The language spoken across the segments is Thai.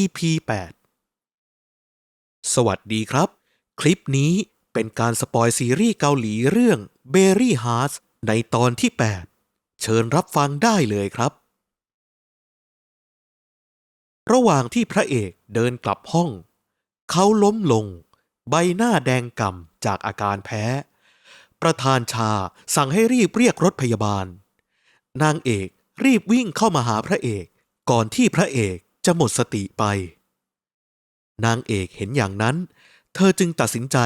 EP 8 สวัสดีครับ คลิปนี้เป็นการสปอยซีรีส์เกาหลีเรื่อง Berry Hearts ในตอนที่ 8 เชิญรับฟังได้เลยครับ ระหว่างที่พระเอกเดินกลับห้อง เขาล้มลง ใบหน้าแดงก่ำจากอาการแพ้ ประธานชาสั่งให้รีบเรียกรถพยาบาล นางเอกรีบวิ่งเข้ามาหาพระเอกก่อนที่พระเอก จะหมดสติไป นางเอกเห็นอย่างนั้น เธอจึงตัดสินใจ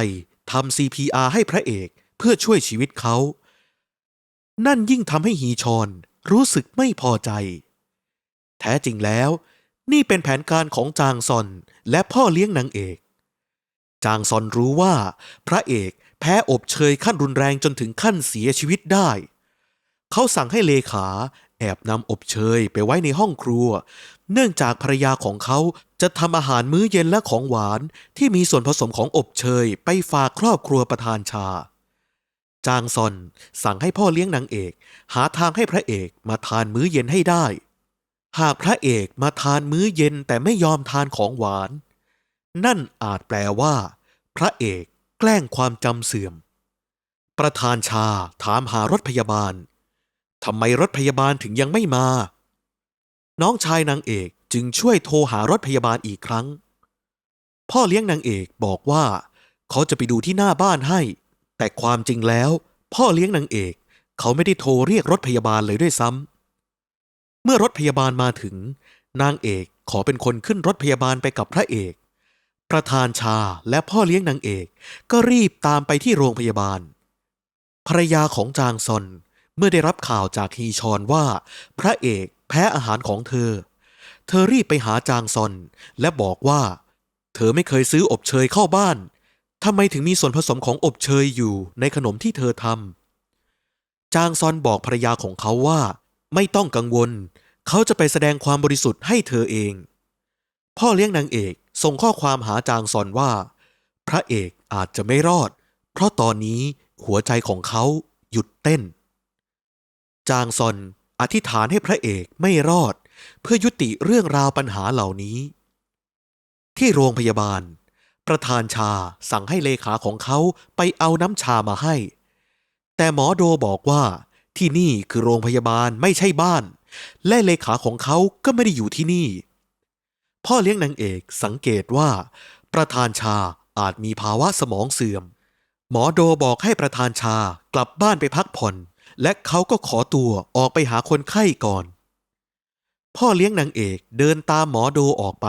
ทำ CPR ให้พระเอกเพื่อช่วยชีวิตเขา นั่นยิ่งทำให้ฮีชอนรู้สึกไม่พอใจ แท้จริงแล้ว นี่เป็นแผนการของจางซอนและพ่อเลี้ยงนางเอก จางซอนรู้ว่า พระเอกแพ้อบเชยขั้นรุนแรงจนถึงขั้นเสียชีวิตได้ เขาสั่งให้เลขาแอบนำอบเชยไปไว้ในห้องครัว เนื่องจากภรรยาของเขาจะทำอาหารมื้อเย็นและของหวานที่มีส่วนผสมของอบเชยไปฝากครอบครัวประธานชา จางซอนสั่งให้พ่อเลี้ยงนางเอก หาทางให้พระเอกมาทานมื้อเย็นให้ได้ หากพระเอกมาทานมื้อเย็นแต่ไม่ยอมทานของหวาน นั่นอาจแปลว่า พระเอกแกล้งความจำเสื่อม ประธานชาถามหารถพยาบาลทำไมรถพยาบาลถึงยังไม่มา น้องชายนางเอกจึงช่วยโทรหารถพยาบาลอีกครั้ง พ่อเลี้ยงนางเอกบอกว่า เขาจะไปดูที่หน้าบ้านให้ แต่ความจริงแล้ว พ่อเลี้ยงนางเอก เขาไม่ได้โทรเรียกรถพยาบาลเลยด้วยซ้ำเมื่อรถพยาบาลมาถึง นางเอกขอเป็นคนขึ้นรถพยาบาลไปกับพระเอก ประธานชาและพ่อเลี้ยงนางเอกก็รีบตามไปที่โรงพยาบาล ภรรยาของจางซอนเมื่อได้รับข่าวจากฮีชอนว่า พระเอก แพ้อาหารของเธอ เธอรีบไปหาจางซอน และบอกว่า เธอไม่เคยซื้ออบเชยเข้าบ้านทำไมถึงมีส่วนผสมของอบเชยอยู่ในขนมที่เธอทำจางซอนบอกภรรยาของเขาว่า ไม่ต้องกังวล เขาจะไปแสดงความบริสุทธิ์ให้เธอเอง พ่อเลี้ยงนางเอกส่งข้อความหาจางซอนว่า พระเอกอาจจะไม่รอด เพราะตอนนี้หัวใจของเขาหยุดเต้น จางซอน อธิษฐานให้พระเอกไม่รอด เพื่อยุติเรื่องราวปัญหาเหล่านี้ ที่โรงพยาบาล ประธานชาสั่งให้เลขาของเขาไปเอาน้ำชามาให้ แต่หมอโดบอกว่าที่นี่คือโรงพยาบาลไม่ใช่บ้าน และเลขาของเขาก็ไม่ได้อยู่ที่นี่ พ่อเลี้ยงนางเอกสังเกตว่า ประธานชาอาจมีภาวะสมองเสื่อม หมอโดบอกให้ประธานชากลับบ้านไปพักผ่อน และเขาก็ขอตัวออกไปหาคนไข้ก่อน พ่อเลี้ยงนางเอกเดินตามหมอโดออกไป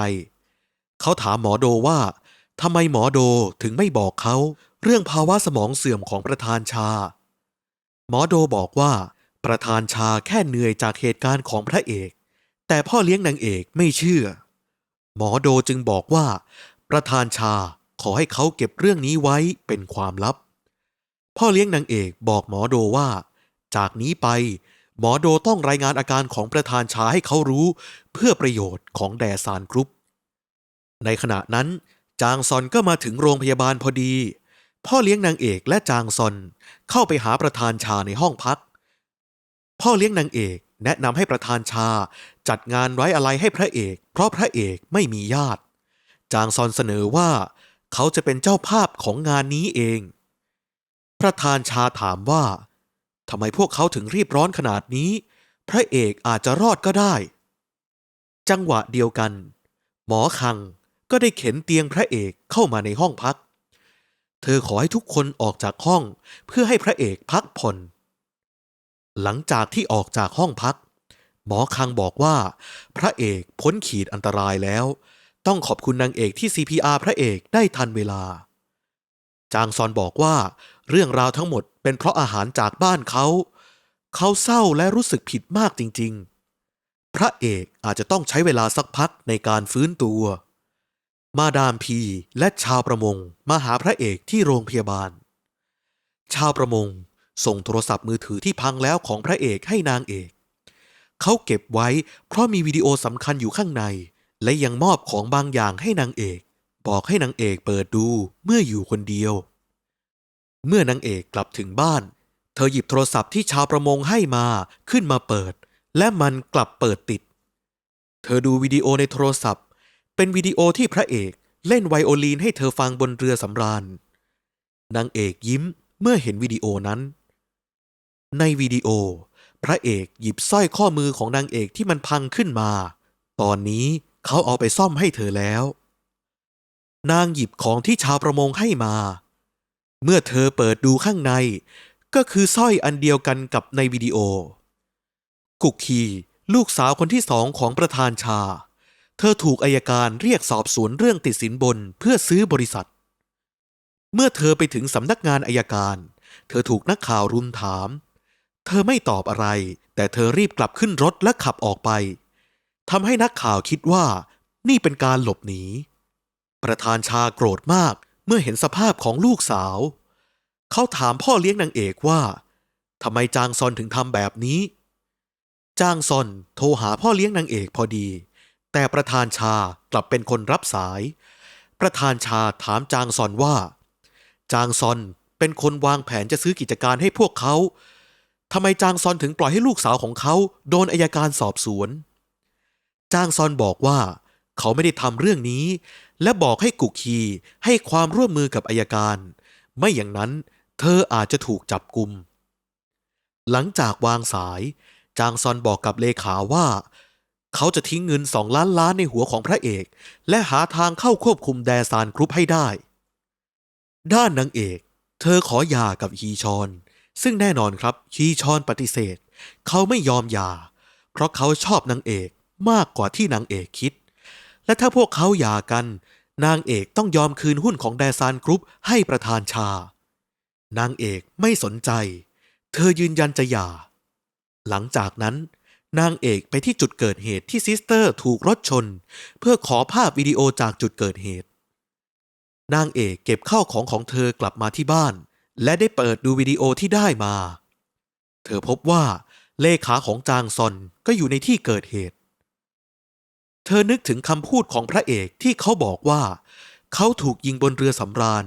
เขาถามหมอโดว่าทำไมหมอโดถึงไม่บอกเขา เรื่องภาวะสมองเสื่อมของประธานชา หมอโดบอกว่า ประธานชาแค่เหนื่อยจากเหตุการณ์ของพระเอก แต่พ่อเลี้ยงนางเอกไม่เชื่อ หมอโดจึงบอกว่า ประธานชาขอให้เขาเก็บเรื่องนี้ไว้เป็นความลับ พ่อเลี้ยงนางเอกบอกหมอโดว่า จากนี้ไป หมอโดต้องรายงานอาการของประธานชาให้เขารู้ เพื่อประโยชน์ของแดซานกรุ๊ป ในขณะนั้น จางซอนก็มาถึงโรงพยาบาลพอดี พ่อเลี้ยงนางเอกและจางซอนเข้าไปหาประธานชาในห้องพัก พ่อเลี้ยงนางเอกแนะนำให้ประธานชาจัดงานไว้อะไรให้พระเอก เพราะพระเอกไม่มีญาติ จางซอนเสนอว่า เขาจะเป็นเจ้าภาพของงานนี้เอง ประธานชาถามว่า ทำไมพวกเขาถึงรีบร้อนขนาดนี้ พระเอกอาจจะรอดก็ได้ จังหวะเดียวกัน หมอคังก็ได้เข็นเตียงพระเอกเข้ามาในห้องพัก เธอขอให้ทุกคนออกจากห้องเพื่อให้พระเอกพักผ่อน หลังจากที่ออกจากห้องพัก หมอคังบอกว่า พระเอกพ้นขีดอันตรายแล้ว ต้องขอบคุณนางเอกที่ CPR พระเอกได้ทันเวลา จางซอนบอกว่า เรื่องราวทั้งหมดเป็นเพราะอาหารจากบ้านเขา เขาเศร้าและรู้สึกผิดมากจริง ๆ พระเอกอาจจะต้องใช้เวลาสักพักในการฟื้นตัว มาดามพีและชาวประมงมาหาพระเอกที่โรงพยาบาล ชาวประมงส่งโทรศัพท์มือถือที่พังแล้วของพระเอกให้นางเอก เขาเก็บไว้เพราะมีวิดีโอสำคัญอยู่ข้างใน และยังมอบของบางอย่างให้นางเอก บอกให้นางเอกเปิดดูเมื่ออยู่คนเดียว เมื่อนางเอกกลับถึงบ้าน เธอหยิบโทรศัพท์ที่ชาวประมงให้มาขึ้นมาเปิด และมันกลับเปิดติด เธอดูวิดีโอในโทรศัพท์ เป็นวิดีโอที่พระเอกเล่นไวโอลีนให้เธอฟังบนเรือสำราญนางเอกยิ้มเมื่อเห็นวิดีโอนั้น ในวิดีโอ พระเอกหยิบสร้อยข้อมือของนางเอกที่มันพังขึ้นมา ตอนนี้เขาเอาไปซ่อมให้เธอแล้ว นางหยิบของที่ชาวประมงให้มา เมื่อเธอเปิดดูข้างใน ก็คือสร้อยอันเดียวกันกับในวิดีโอ กุกคีลูกสาวคนที่สองของประธานชา เธอถูกอายการเรียกสอบสวนเรื่องติดสินบนเพื่อซื้อบริษัท เมื่อเธอไปถึงสำนักงานอายการ เธอถูกนักข่าวรุมถาม เธอไม่ตอบอะไร แต่เธอรีบกลับขึ้นรถและขับออกไปทำให้นักข่าวคิดว่า นี่เป็นการหลบหนี ประธานชาโกรธมาก เมื่อเห็นสภาพของลูกสาว เขาถามพ่อเลี้ยงนางเอกว่าทำไมจางซอนถึงทำแบบนี้ จางซอนโทรหาพ่อเลี้ยงนางเอกพอดี แต่ประธานชากลับเป็นคนรับสาย ประธานชาถามจางซอนว่า จางซอนเป็นคนวางแผนจะซื้อกิจการให้พวกเขาทำไมจางซอนถึงปล่อยให้ลูกสาวของเขา โดนอายการสอบสวน จางซอนบอกว่า เขาไม่ได้ทำเรื่องนี้ และบอกให้กุกคีให้ความร่วมมือกับอายการ ไม่อย่างนั้นเธออาจจะถูกจับกุม หลังจากวางสาย จางซอนบอกกับเลขาว่า เขาจะทิ้งเงินสองล้านล้านในหัวของพระเอก และหาทางเข้าควบคุมแดซานกรุ๊ปให้ได้ ด้านนางเอก เธอขอหย่ากับฮีชอน ซึ่งแน่นอนครับฮีชอนปฏิเสธ เขาไม่ยอมหย่า เพราะเขาชอบนางเอกมากกว่าที่นางเอกคิด และถ้าพวกเขาหย่ากัน นางเอกต้องยอมคืนหุ้นของแดซานกรุ๊ปให้ประธานชา นางเอกไม่สนใจ เธอยืนยันจะหย่า หลังจากนั้น นางเอกไปที่จุดเกิดเหตุที่ซิสเตอร์ถูกรถชน เพื่อขอภาพวิดีโอจากจุดเกิดเหตุ นางเอกเก็บข้าวของของเธอกลับมาที่บ้าน และได้เปิดดูวิดีโอที่ได้มา เธอพบว่าเลขาของจางซอนก็อยู่ในที่เกิดเหตุ เธอนึกถึงคำพูดของพระเอกที่เขาบอกว่า เขาถูกยิงบนเรือสำราญ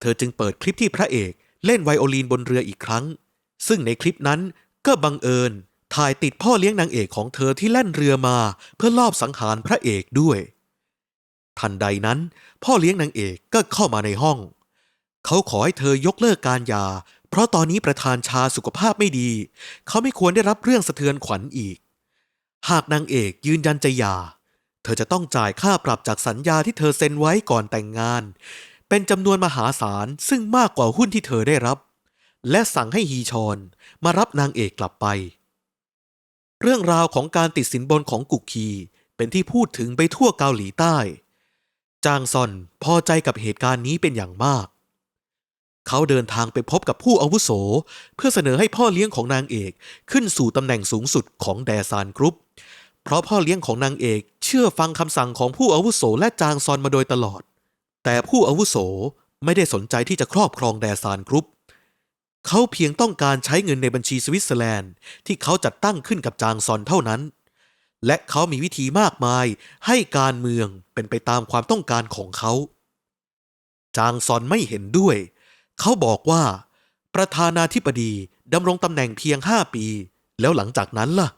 เธอจึงเปิดคลิปที่พระเอกเล่นไวโอลีนบนเรืออีกครั้ง ซึ่งในคลิปนั้นก็บังเอิญถ่ายติดพ่อเลี้ยงนางเอกของเธอที่แล่นเรือมาเพื่อลอบสังหารพระเอกด้วย ทันใดนั้น พ่อเลี้ยงนางเอกก็เข้ามาในห้อง เขาขอให้เธอยกเลิกการยา เพราะตอนนี้ประธานชาสุขภาพไม่ดี เขาไม่ควรได้รับเรื่องสะเทือนขวัญอีก หากนางเอกยืนยันจะหย่า เธอจะต้องจ่ายค่าปรับจากสัญญาที่เธอเซ็นไว้ก่อนแต่งงาน เป็นจำนวนมหาศาลซึ่งมากกว่าหุ้นที่เธอได้รับ และสั่งให้ฮีชอนมารับนางเอกกลับไป เรื่องราวของการติดสินบนของกุกคีเป็นที่พูดถึงไปทั่วเกาหลีใต้ จางซอนพอใจกับเหตุการณ์นี้เป็นอย่างมาก เขาเดินทางไปพบกับผู้อาวุโส เพื่อเสนอให้พ่อเลี้ยงของนางเอกขึ้นสู่ตำแหน่งสูงสุดของแดซานกรุ๊ป เพราะพ่อเลี้ยงของนางเอกเชื่อฟังคำสั่งของผู้อาวุโสและจางซอนมาโดยตลอด แต่ผู้อาวุโสไม่ได้สนใจที่จะครอบครองแดซานกรุ๊ป เขาเพียงต้องการใช้เงินในบัญชีสวิตเซอร์แลนด์ ที่เขาจัดตั้งขึ้นกับจางซอนเท่านั้น และเขามีวิธีมากมายให้การเมืองเป็นไปตามความต้องการของเขา จางซอนไม่เห็นด้วย เขาบอกว่า ประธานาธิบดีดำรงตำแหน่งเพียงห้าปี แล้วหลังจากนั้นล่ะ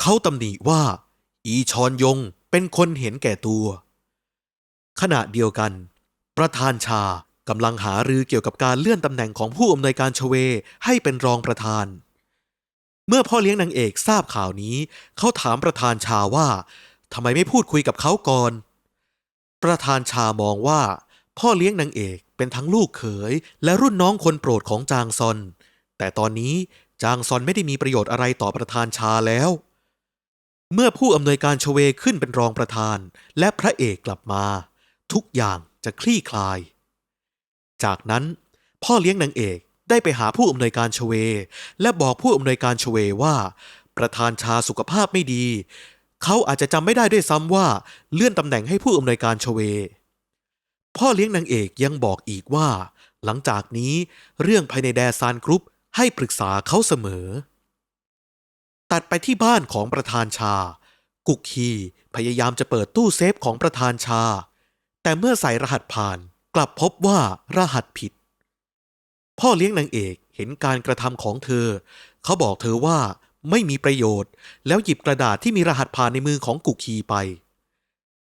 เขาตำหนิว่า อีชอนยงเป็นคนเห็นแก่ตัว ขณะเดียวกัน ประธานชากำลังหารือเกี่ยวกับการเลื่อนตำแหน่งของผู้อำนวยการชเวให้เป็นรองประธาน เมื่อพ่อเลี้ยงนางเอกทราบข่าวนี้ เขาถามประธานชาว่าทำไมไม่พูดคุยกับเขาก่อน ประธานชามองว่า พ่อเลี้ยงนางเอกเป็นทั้งลูกเขย และรุ่นน้องคนโปรดของจางซอน แต่ตอนนี้จางซอนไม่ได้มีประโยชน์อะไรต่อประธานชาแล้ว เมื่อผู้อำนวยการชเวขึ้นเป็นรองประธาน และพระเอกกลับมา ทุกอย่างจะคลี่คลาย จากนั้นพ่อเลี้ยงนางเอกได้ไปหาผู้อำนวยการชเว และบอกผู้อำนวยการชเวว่า ประธานชาสุขภาพไม่ดี เขาอาจจะจำไม่ได้ด้วยซ้ำว่าเลื่อนตำแหน่งให้ผู้อำนวยการชเว พ่อเลี้ยงนางเอกยังบอกอีกว่า หลังจากนี้เรื่องภายในแดซานกรุ๊ปให้ปรึกษาเขาเสมอ ตัดไปที่บ้านของประธานชา กุกคีพยายามจะเปิดตู้เซฟของประธานชา แต่เมื่อใส่รหัสผ่านกลับพบว่ารหัสผิด พ่อเลี้ยงนางเอกเห็นการกระทำของเธอ เขาบอกเธอว่าไม่มีประโยชน์ แล้วหยิบกระดาษที่มีรหัสผ่านในมือของกุกคีไป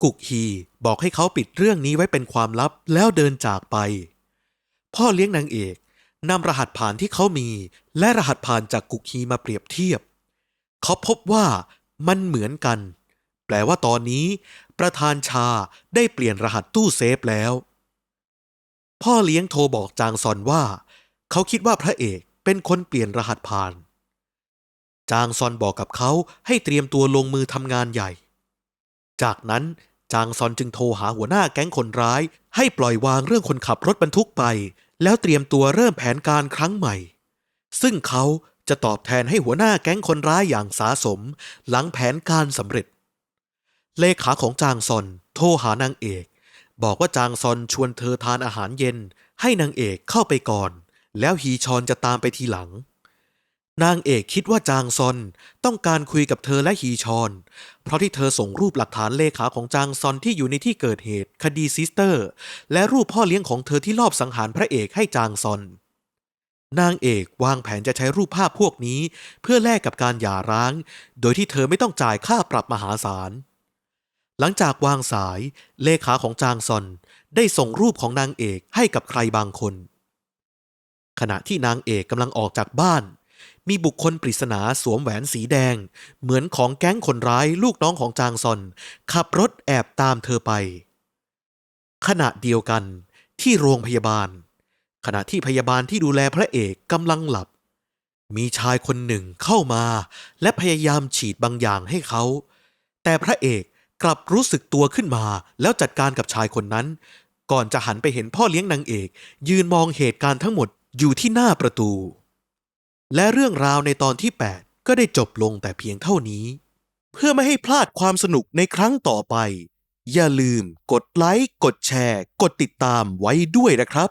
กุกฮีบอกให้เขาปิดเรื่องนี้ไว้เป็นความลับแล้วเดินจากไป พ่อเลี้ยงนางเอกนำรหัสผ่านที่เขามี และรหัสผ่านจากกุกฮีมาเปรียบเทียบ เขาพบว่ามันเหมือนกัน แปลว่าตอนนี้ ประธานชาได้เปลี่ยนรหัสตู้เซฟแล้ว พ่อเลี้ยงโทรบอกจางซอนว่า เขาคิดว่าพระเอกเป็นคนเปลี่ยนรหัสผ่าน จางซอนบอกกับเขาให้เตรียมตัวลงมือทำงานใหญ่ จากนั้นจางซอนจึงโทรหาหัวหน้าแก๊งคนร้าย ให้ปล่อยวางเรื่องคนขับรถบรรทุกไป แล้วเตรียมตัวเริ่มแผนการครั้งใหม่ ซึ่งเขา จะตอบแทนให้หัวหน้าแก๊งคนร้ายอย่างสาสม หลังแผนการสำเร็จ เลขาของจางซอนโทรหานางเอก บอกว่าจางซอนชวนเธอทานอาหารเย็น ให้นางเอกเข้าไปก่อน แล้วฮีชอนจะตามไปทีหลัง นางเอกคิดว่าจางซอนต้องการคุยกับเธอและฮีชอน เพราะที่เธอส่งรูปหลักฐานเลขาของจางซอนที่อยู่ในที่เกิดเหตุคดีซิสเตอร์ และรูปพ่อเลี้ยงของเธอที่ลอบสังหารพระเอกให้จางซอน นางเอกวางแผนจะใช้รูปภาพพวกนี้ เพื่อแลกกับการหย่าร้าง โดยที่เธอไม่ต้องจ่ายค่าปรับมหาศาล หลังจากวางสายเลขาของจางซอนได้ส่งรูปของนางเอกให้กับใครบางคน ขณะที่นางเอกกำลังออกจากบ้าน มีบุคคลปริศนาสวมแหวนสีแดง เหมือนของแก๊งคนร้ายลูกน้องของจางซอน ขับรถแอบตามเธอไป ขณะเดียวกันที่โรงพยาบาล ขณะที่พยาบาลที่ดูแลพระเอกกำลังหลับ มีชายคนหนึ่งเข้ามาและพยายามฉีดบางอย่างให้เขา แต่พระเอกกลับรู้สึกตัวขึ้นมาแล้วจัดการกับชายคนนั้น ก่อนจะหันไปเห็นพ่อเลี้ยงนางเอก ยืนมองเหตุการณ์ทั้งหมดอยู่ที่หน้าประตู และเรื่องราวในตอนที่ 8 ก็ได้จบลงแต่เพียงเท่านี้ เพื่อไม่ให้พลาดความสนุกในครั้งต่อไป อย่าลืมกดไลค์ กดแชร์ กดติดตามไว้ด้วยนะครับ